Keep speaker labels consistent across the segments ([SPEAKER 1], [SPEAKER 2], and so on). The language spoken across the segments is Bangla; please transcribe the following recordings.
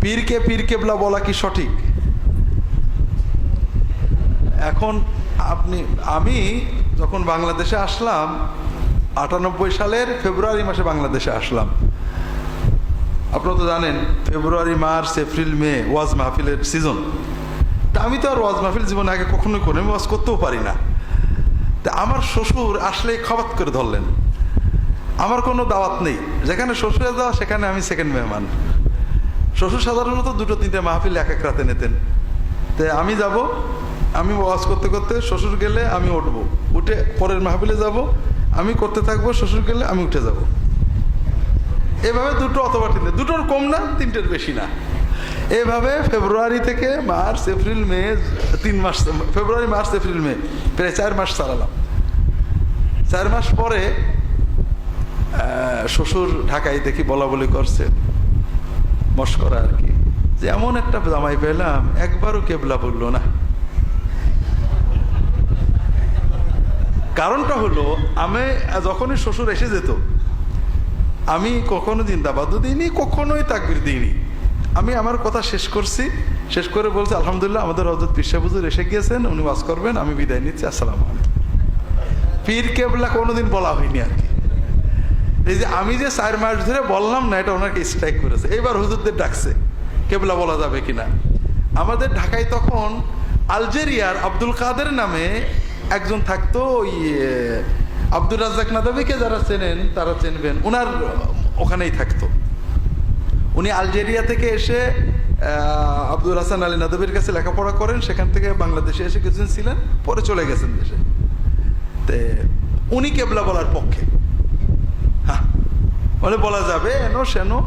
[SPEAKER 1] পীরকে পীর কেবলা বলা কি সঠিক? এখন আপনি, আমি যখন বাংলাদেশে আসলাম, আটানব্বই সালের ফেব্রুয়ারি মাসে বাংলাদেশে আসলাম। আপনারা তো জানেন, ফেব্রুয়ারি, মার্চ, এপ্রিল, মে, ওয়াজ মাহফিলের সিজন। তা আমি তো আর ওয়াজ মাহফিল জীবনে আগে কখনোই করি আমি ওয়াজ করতেও পারি না। তা আমার শ্বশুর আসলেই খবাত করে ধরলেন। আমার কোনো দাওয়াত নেই। যেখানে শ্বশুরের যাওয়া সেখানে আমি সেকেন্ড মেহমান। শ্বশুর সাধারণত দুটো তিনটে মাহফিল এক এক রাতে নিতেন। তে আমি যাব, আমি ওয়াজ করতে করতে শ্বশুর গেলে আমি উঠব। উঠে পরের মাহফিলে যাব, আমি করতে থাকব, শ্বশুর গেলে আমি উঠে যাব। এভাবে দুটো অথবা তিনটে, দুটোর কম না, তিনটের বেশি না। এভাবে ফেব্রুয়ারি থেকে মার্চ, এপ্রিল, মে, তিন মাস, ফেব্রুয়ারি, মার্চ, এপ্রিল, মে, প্রায় চার মাস চালালাম। চার মাস পরে শ্বশুর ঢাকায় দেখি বলা বলি করছে। মস্করা আর কি। যে এমন একটা জামাই পেলাম, একবারও কেবলা বলল না। কারণটা হলো, আমি যখনই শ্বশুর এসে যেত, আমি কখনো জিন্দাবাদও দিইনি, কখনোই তাকবির দিইনি। আমি আমার কথা শেষ করছি, শেষ করে বলছি, আলহামদুলিল্লাহ, আমাদের হজরত পিসাবুজুর এসে গিয়েছেন, উনি ওয়াজ করবেন, আমি বিদায় নিচ্ছি, আসসালাম পীর কেবলা কোনোদিন বলা হয়নি আর কি। এই যে আমি যে চার মাস ধরে বললাম না, এটা ওনাকে স্ট্রাইক করেছে। এইবার হুজুরদের ডাকছে, কেবলা বলা যাবে কিনা? আমাদের ঢাকায় তখন আলজেরিয়ার আব্দুল কাদের নামে একজন থাকতো, ওই আব্দুল রাজ্জাক নাদাবিকে যারা চেনেন, তারা চেনবেন। ওনার ওখানেই থাকতো। উনি আলজেরিয়া থেকে এসে আব্দুল হাসান আলী নাদবির কাছে লেখাপড়া করেন। সেখান থেকে বাংলাদেশে এসে কিছুদিন ছিলেন, পরে চলে গেছেন দেশে। তে, উনি কেবলা বলার পক্ষে। বলে বলা যাবে, এন সেনো।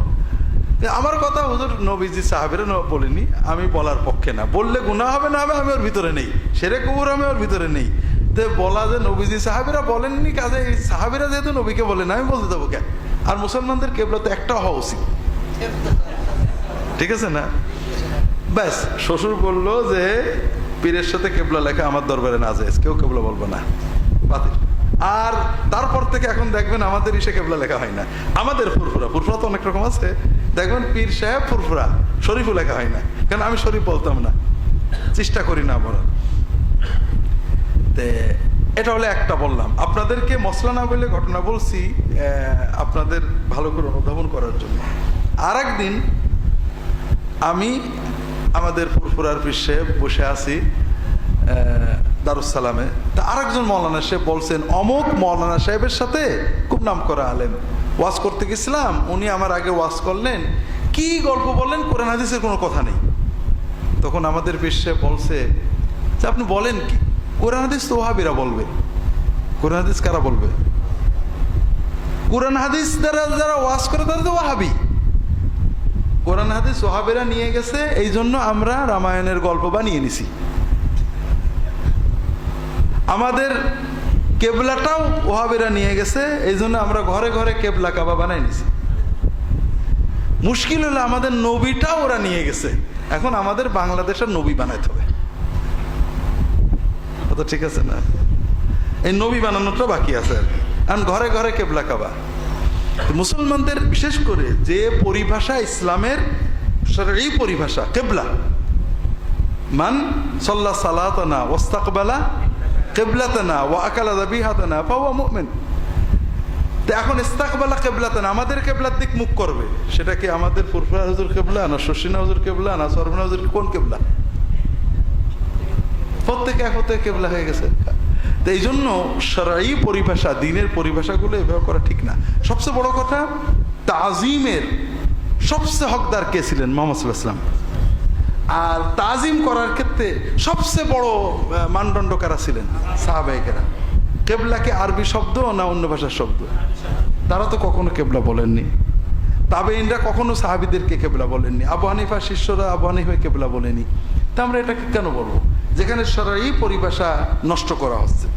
[SPEAKER 1] আমার কথা হুজুর নবীজি সাহাবের বলিনি, আমি বলার পক্ষে না। বললে গুণা হবে না হবে আমি ওর ভিতরে নেই। সেরে কুকুর আমি ওর ভিতরে নেই। তে বলা যে নবীজি সাহাবিরা বলেননি কাজে সাহাবিরা যেহেতু নবীকে বলেন আমি বলতে দেবো কেন? আর মুসলমানদের কেবলা তো একটা হওয়া উচিত। ঠিক আছে না? ব্যাস, শ্বশুর বলল যে, পীরের সাথে কেবলা লেখা আমার দরবারে না যায় কেউ কেবলা বলব না। বাতিল। আর তারপর থেকে এখন দেখবেন আমাদের ইসে কেবলা লেখা হয় না। আমাদের ফুরফুরা ফুরফুরা তো অনেক রকম আছে। দেখবেন পীর সাহেব, ফুরফুরা, শরীফও লেখা হয় না। কেন আমি শরীফ বলতাম না? চেষ্টা করি না বলার। এটা হলে একটা বললাম। আপনাদেরকে মশলা না বলে ঘটনা বলছি আপনাদের ভালো করে অনুধাবন করার জন্য। আর একদিন আমি আমাদের ফুরফুরার পৃষ্ঠে বসে আছি দারুসালামে তা আরেকজন মৌলানা সাহেব বলছেন, অমুক মৌলানা সাহেবের সাথে খুব নাম করা আলেম। ওয়াজ করতে গেছিলাম, উনি আমার আগে ওয়াজ করলেন। কি গল্প বললেন? কোরআন হাদিসের কোনো কথা নেই। তখন আমাদের বিশ্বে বলছে যে আপনি বলেন কি? কোরআন হাদিস তো ওহাবিরা বলবে। কোরআন হাদিস কারা বলবে? কোরআন হাদিস দ্বারা যারা ওয়াজ করে, তারা তো ওয়াহাবি কোরআন হাদিস ওহাবেরা নিয়ে গেছে এই জন্য আমরা রামায়ণের গল্প বানিয়ে নিছি। আমাদের কেবলাটাও ওহাবেরা নিয়ে গেছে, এই জন্য আমরা ঘরে ঘরে কেবলা কাবা বানাই নিছি। মুশকিল হলো আমাদের নবীটাও ওরা নিয়ে গেছে। এখন আমাদের বাংলাদেশের নবী বানাইতে হবে। ঠিক আছে না? এই নবী বানানোটা বাকি আছে আর ঘরে ঘরে কেবলা কাবা। মুসলমানদের বিশেষ করে যে পরিভাষা ইসলামের এই পরিভাষা, কেবলা। মান সল্লা সালাতানা ওস্তাকবালা কেবলাতানা ও আকালা দাবিহাতানা পাওয়া মুমিন। তো এখন ইস্তাকবালা কেবলাতানা, আমাদের কেবলার দিক মুখ করবে। সেটা কি আমাদের ফুরফুরা হুজুর কেবলা, না শশিনা হুজুর কেবলা, না সরবনা হুজুর কোন কেবলা? প্রত্যেকে এক হতে কেবলা হয়ে গেছে। তো এই জন্য সারাই পরিভাষা, দিনের পরিভাষাগুলো এভাবে করা ঠিক না। সবচেয়ে বড় কথা, তাজিমের সবচেয়ে হকদার কে ছিলেন? মোহাম্মদ সাল্লাহ আর তাজিম করার ক্ষেত্রে সবচেয়ে বড় মানদণ্ড কারা ছিলেন সাহাবাহিকেরা কেবলাকে আরবি শব্দ না অন্য ভাষার শব্দ? তারা তো কখনো কেবলা বলেননি। তাবেইনরা কখনো সাহাবিদেরকে কেবলা বলেননি। আবু হানিফা শিষ্যরা আবহানি হানিফা কেবলা বলেনি। তা আমরা এটাকে কেন বলব? যেখানে সরাই পরিভাষা নষ্ট করা হচ্ছে।